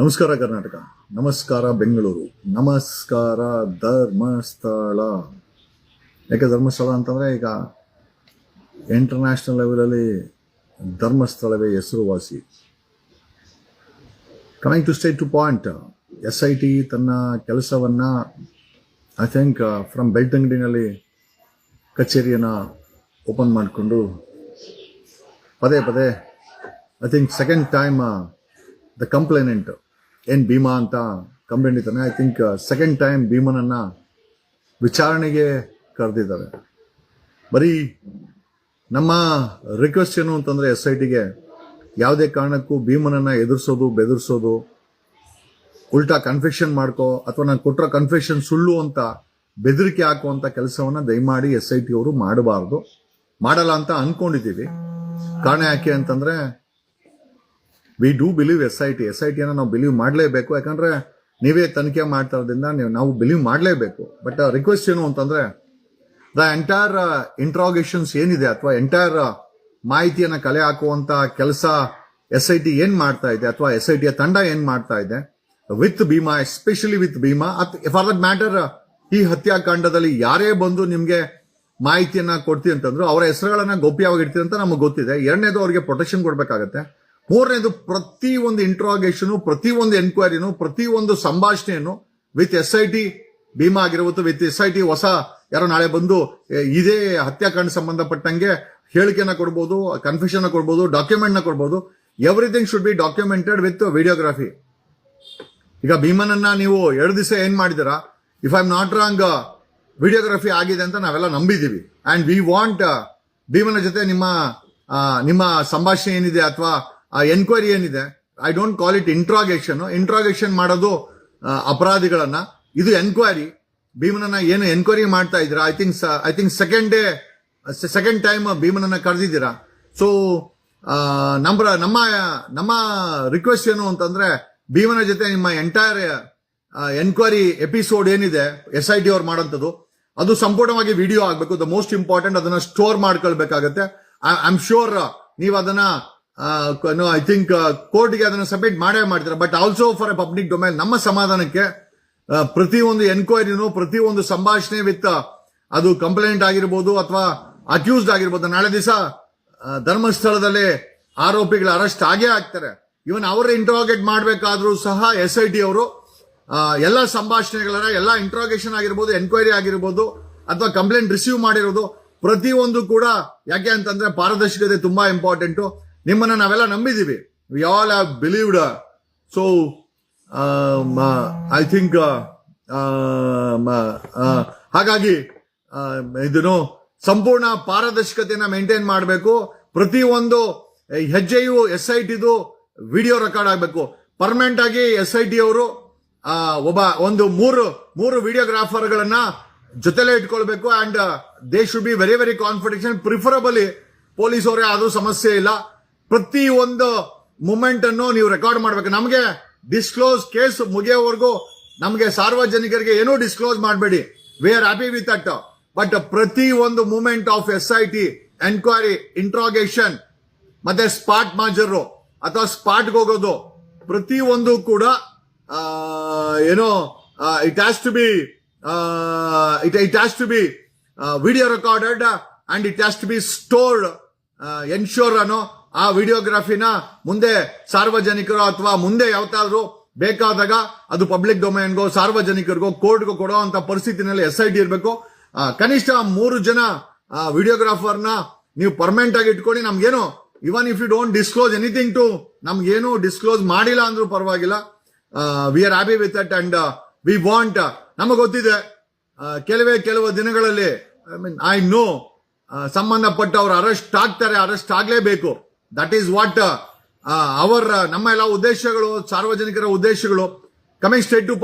ನಮಸ್ಕಾರ ಕರ್ನಾಟಕ. ನಮಸ್ಕಾರ ಬೆಂಗಳೂರು. ನಮಸ್ಕಾರ ಧರ್ಮಸ್ಥಳ. ಯಾಕೆ ಧರ್ಮಸ್ಥಳ ಅಂತಂದರೆ ಈಗ ಇಂಟರ್ನ್ಯಾಷನಲ್ ಲೆವೆಲಲ್ಲಿ ಧರ್ಮಸ್ಥಳವೇ ಹೆಸರುವಾಸಿ. Coming to state to point S I T ತನ್ನ ಕೆಲಸವನ್ನು ಐ ಥಿಂಕ್ ಫ್ರಮ್ ಬೆಳ್ತಂಗಡಿನಲ್ಲಿ ಕಚೇರಿಯನ್ನು ಓಪನ್ ಮಾಡಿಕೊಂಡು ಪದೇ ಪದೇ I think second time the complainant ಏನ್ ಭೀಮಾ ಅಂತ ಇದ್ದಾನೆ ಐ ಥಿಂಕ್ ಸೆಕೆಂಡ್ ಟೈಮ್ ಭೀಮನನ್ನ ವಿಚಾರಣೆಗೆ ಕರೆದಿದ್ದಾರೆ. ಬರೀ ನಮ್ಮ ರಿಕ್ವೆಸ್ಟ್ ಏನು ಅಂತಂದ್ರೆ ಎಸ್ ಐ ಟಿಗೆ ಯಾವುದೇ ಕಾರಣಕ್ಕೂ ಭೀಮನನ್ನ ಎದುರಿಸೋದು, ಬೆದರಿಸೋದು, ಉಲ್ಟಾ ಕನ್ಫೆಷನ್ ಮಾಡ್ಕೋ ಅಥವಾ ನಾನು ಕೊಟ್ಟಿರೋ ಕನ್ಫೆಷನ್ ಸುಳ್ಳು ಅಂತ ಬೆದರಿಕೆ ಹಾಕುವಂಥ ಕೆಲಸವನ್ನ ದಯಮಾಡಿ ಎಸ್ ಐ ಟಿ ಅವರು ಮಾಡಬಾರ್ದು. ಮಾಡಲ್ಲ ಅಂತ ಅನ್ಕೊಂಡಿದ್ದೀವಿ. ಕಾರಣ ಯಾಕೆ ಅಂತಂದ್ರೆ we do believe S I T S I ಟಿಯನ್ನು ನಾವು ಬಿಲೀವ್ ಮಾಡಲೇಬೇಕು. ಯಾಕಂದರೆ ನೀವೇ ತನಿಖೆ ಮಾಡ್ತಾ ಇರೋದ್ರಿಂದ ನೀವು ನಾವು ಬಿಲೀವ್ ಮಾಡಲೇಬೇಕು. ಬಟ್ ರಿಕ್ವೆಸ್ಟ್ ಏನು ಅಂತಂದರೆ ದ ಎಂಟೈರ್ ಇಂಟ್ರಾಗೇಷನ್ಸ್ ಏನಿದೆ ಅಥವಾ ಎಂಟೈರ್ ಮಾಹಿತಿಯನ್ನು ಕಲೆ ಹಾಕುವಂಥ ಕೆಲಸ ಎಸ್ ಐ ಟಿ ಏನು ಮಾಡ್ತಾ ಇದೆ ಅಥವಾ ಎಸ್ ಐ ಟಿಯ ತಂಡ ಏನು ಮಾಡ್ತಾ ಇದೆ with Bheema especially with Bheema for that matter ಈ ಹತ್ಯಾಕಾಂಡದಲ್ಲಿ ಯಾರೇ ಬಂದು ನಿಮಗೆ ಮಾಹಿತಿಯನ್ನ ಕೊಡ್ತೀವಿ ಅಂತಂದ್ರು, ಅವರ ಹೆಸರುಗಳನ್ನ ಗೋಪ್ಯವಾಗಿ ಇಡ್ತೀವಿ ಅಂತ ನಮಗೆ ಗೊತ್ತಿದೆ. ಎರಡನೇದು ಅವರಿಗೆ ಪ್ರೊಟೆಕ್ಷನ್ ಕೊಡ್ಬೇಕಾಗತ್ತೆ. ಮೂರನೇದು ಪ್ರತಿ ಒಂದು ಇಂಟ್ರಾಗೇಷನ್ ಪ್ರತಿ ಒಂದು ಎನ್ಕ್ವೈರಿನು ಪ್ರತಿ ಒಂದು ಸಂಭಾಷಣೆಯನ್ನು with S I T Bheema ಆಗಿರ್ಬೋದು ವಿತ್ ಎಸ್ ಐ ಟಿ ಹೊಸ ಯಾರೋ ನಾಳೆ ಬಂದು ಇದೇ ಹತ್ಯಾಕಾಂಡ ಸಂಬಂಧಪಟ್ಟಂಗೆ ಹೇಳಿಕೆನ ಕೊಡ್ಬೋದು ಕನ್ಫ್ಯೂಷನ್ ಕೊಡ್ಬೋದು ಡಾಕ್ಯುಮೆಂಟ್ನ ಕೊಡ್ಬೋದು everything should be documented with videography ಈಗ ಭೀಮನನ್ನ ನೀವು ಎರಡು ದಿವಸ ಏನ್ ಮಾಡಿದಿರಾ if I am not wrong videography ಆಗಿದೆ ಅಂತ ನಾವೆಲ್ಲ ನಂಬಿದೀವಿ ಅಂಡ್ ವಿ ವಾಂಟ್ ಭೀಮನ ಜೊತೆ ನಿಮ್ಮ ನಿಮ್ಮ ಸಂಭಾಷಣೆ ಏನಿದೆ ಅಥವಾ ಎನ್ಕ್ವೈರಿ ಏನಿದೆ? I don't call it interrogation interrogation ಮಾಡೋದು ಆ, ಅಪರಾಧಿಗಳನ್ನ. ಇದು ಎನ್ಕ್ವೈರಿ ಭೀಮನನ್ನ ಏನು ಎನ್ಕ್ವೈರಿ ಮಾಡ್ತಾ ಇದ್ದೀರಾ? I think I think second day second time ಭೀಮನನ್ನ ಕರೆದಿದ್ದೀರಾ? ಸೊ ನಮ್ಮ ನಮ್ಮ ನಮ್ಮ ರಿಕ್ವೆಸ್ಟ್ ಏನು ಅಂತಂದ್ರೆ ಭೀಮನ ಜೊತೆ ನಿಮ್ಮ ಎಂಟೈರ್ ಎನ್ಕ್ವೈರಿ ಎಪಿಸೋಡ್ ಏನಿದೆ ಎಸ್ ಐ ಟಿ ಅವ್ರು ಮಾಡೋಂಥದ್ದು ಅದು ಸಂಪೂರ್ಣವಾಗಿ ವಿಡಿಯೋ ಆಗಬೇಕು. ದ ಮೋಸ್ಟ್ ಇಂಪಾರ್ಟೆಂಟ್ ಅದನ್ನ ಸ್ಟೋರ್ ಮಾಡ್ಕೊಳ್ಬೇಕಾಗತ್ತೆ. ಐ ಆಮ್ ಶೋರ್ ನೀವು ಅದನ್ನ ಐ ಥಿಂಕ್ ಕೋರ್ಟ್ಗೆ ಅದನ್ನು ಸಬ್ಮಿಟ್ ಮಾಡೇ ಮಾಡ್ತಾರೆ. But also for a public domain ನಮ್ಮ ಸಮಾಧಾನಕ್ಕೆ ಪ್ರತಿಯೊಂದು ಎನ್ಕ್ವೈರಿನು ಪ್ರತಿಯೊಂದು ಸಂಭಾಷಣೆ ವಿತ್ ಅದು ಕಂಪ್ಲೇಂಟ್ ಆಗಿರ್ಬೋದು ಅಥವಾ ಅಕ್ಯೂಸ್ಡ್ ಆಗಿರ್ಬೋದು. ನಾಳೆ ದಿವಸ ಧರ್ಮಸ್ಥಳದಲ್ಲಿ ಆರೋಪಿಗಳು ಅರೆಸ್ಟ್ ಆಗೇ ಆಗ್ತಾರೆ. ಇವನ್ ಅವರ ಇಂಟ್ರೋಗೇಟ್ ಮಾಡಬೇಕಾದ್ರೂ ಸಹ ಎಸ್ ಐ ಟಿ ಅವರು ಎಲ್ಲ ಸಂಭಾಷಣೆಗಳ ಎಲ್ಲ ಇಂಟ್ರೋಗೇಷನ್ ಆಗಿರ್ಬೋದು ಎನ್ಕ್ವೈರಿ ಆಗಿರ್ಬೋದು, ಅಥವಾ ಕಂಪ್ಲೇಂಟ್ ರಿಸೀವ್ ಮಾಡಿರೋದು ಪ್ರತಿಯೊಂದು ಕೂಡ ಯಾಕೆ ಅಂತಂದ್ರೆ ಪಾರದರ್ಶಕತೆ ತುಂಬಾ ಇಂಪಾರ್ಟೆಂಟು ನಿಮ್ಮನ್ನ ನಾವೆಲ್ಲ ನಂಬಿದೀವಿ we all have believed so I think ಹಾಗಾಗಿ ಆ, ಇದನ್ನು ಸಂಪೂರ್ಣ ಪಾರದರ್ಶಕತೆಯನ್ನು ಮೇಂಟೈನ್ ಮಾಡಬೇಕು. ಪ್ರತಿಯೊಂದು ಹೆಜ್ಜೆಯು ಎಸ್ ಐ ಟಿದು ವಿಡಿಯೋ ರೆಕಾರ್ಡ್ ಆಗಬೇಕು. ಪರ್ಮನೆಂಟ್ ಆಗಿ ಎಸ್ ಐ ಟಿ ಅವರು ಒಬ್ಬ ಒಂದು ಮೂರು ಮೂರು ವಿಡಿಯೋಗ್ರಾಫರ್ಗಳನ್ನ ಜೊತೆಲೆ ಇಟ್ಕೊಳ್ಬೇಕು. And they should be very very confidential preferably police ಅವರೇ ಅದು ಸಮಸ್ಯೆ ಇಲ್ಲ. ಪ್ರತಿ ಒಂದು ಮೂಮೆಂಟ್ ಅನ್ನು ನೀವು ರೆಕಾರ್ಡ್ ಮಾಡಬೇಕು. ನಮಗೆ ಡಿಸ್ಕ್ಲೋಸ್ ಕೇಸ್ ಮುಗಿಯೋವರೆಗೂ ನಮಗೆ ಸಾರ್ವಜನಿಕರಿಗೆ ಏನೂ ಡಿಸ್ಕ್ಲೋಸ್ ಮಾಡಬೇಡಿ. We are happy with that but ಪ್ರತಿ ಒಂದು moment of S I T enquiry interrogation ಮತ್ತೆ ಸ್ಪಾಟ್ ಮಾಜರು ಅಥವಾ ಸ್ಪಾಟ್ಗೆ ಹೋಗೋದು ಪ್ರತಿ ಒಂದು ಕೂಡ ಏನೋ it has to be it it has to be video recorded and it has to be stored ensure ಅನ್ನೋ ಆ ವಿಡಿಯೋಗ್ರಫಿನ ಮುಂದೆ ಸಾರ್ವಜನಿಕರು ಅಥವಾ ಮುಂದೆ ಯಾವತ್ತಾದ್ರೂ ಬೇಕಾದಾಗ ಅದು ಪಬ್ಲಿಕ್ ಡೊಮೈನ್ಗೋ ಸಾರ್ವಜನಿಕರಿಗೋ ಕೋರ್ಟ್ಗೂ ಕೊಡೋ ಅಂತ ಪರಿಸ್ಥಿತಿನಲ್ಲಿ ಎಸ್ ಐ ಟಿ ಇರಬೇಕು. ಕನಿಷ್ಠ ಮೂರು ಜನ ವಿಡಿಯೋಗ್ರಾಫರ್ನ ನೀವು ಪರ್ಮನೆಂಟ್ ಆಗಿ ಇಟ್ಕೊಂಡು ನಮ್ಗೇನು even if you don't disclose anything to ನಮ್ಗೇನು ಡಿಸ್ಕ್ಲೋಸ್ ಮಾಡಿಲ್ಲ ಅಂದ್ರೂ ಪರವಾಗಿಲ್ಲ. We are happy with it and we want ನಮಗೆ ಗೊತ್ತಿದೆ ಕೆಲವೇ ಕೆಲವು ದಿನಗಳಲ್ಲಿ ಐ ಮೀನ್ ಐ ನೋ ಸಂಬಂಧಪಟ್ಟವರು ಅರೆಸ್ಟ್ ಆಗ್ತಾರೆ ಅರೆಸ್ಟ್ ಆಗ್ಲೇಬೇಕು. ದಟ್ ಈಸ್ ವಾಟ್ ಅವರ್ ನಮ್ಮ ಎಲ್ಲ ಉದ್ದೇಶಗಳು ಸಾರ್ವಜನಿಕರ ಉದ್ದೇಶಗಳು. Coming state to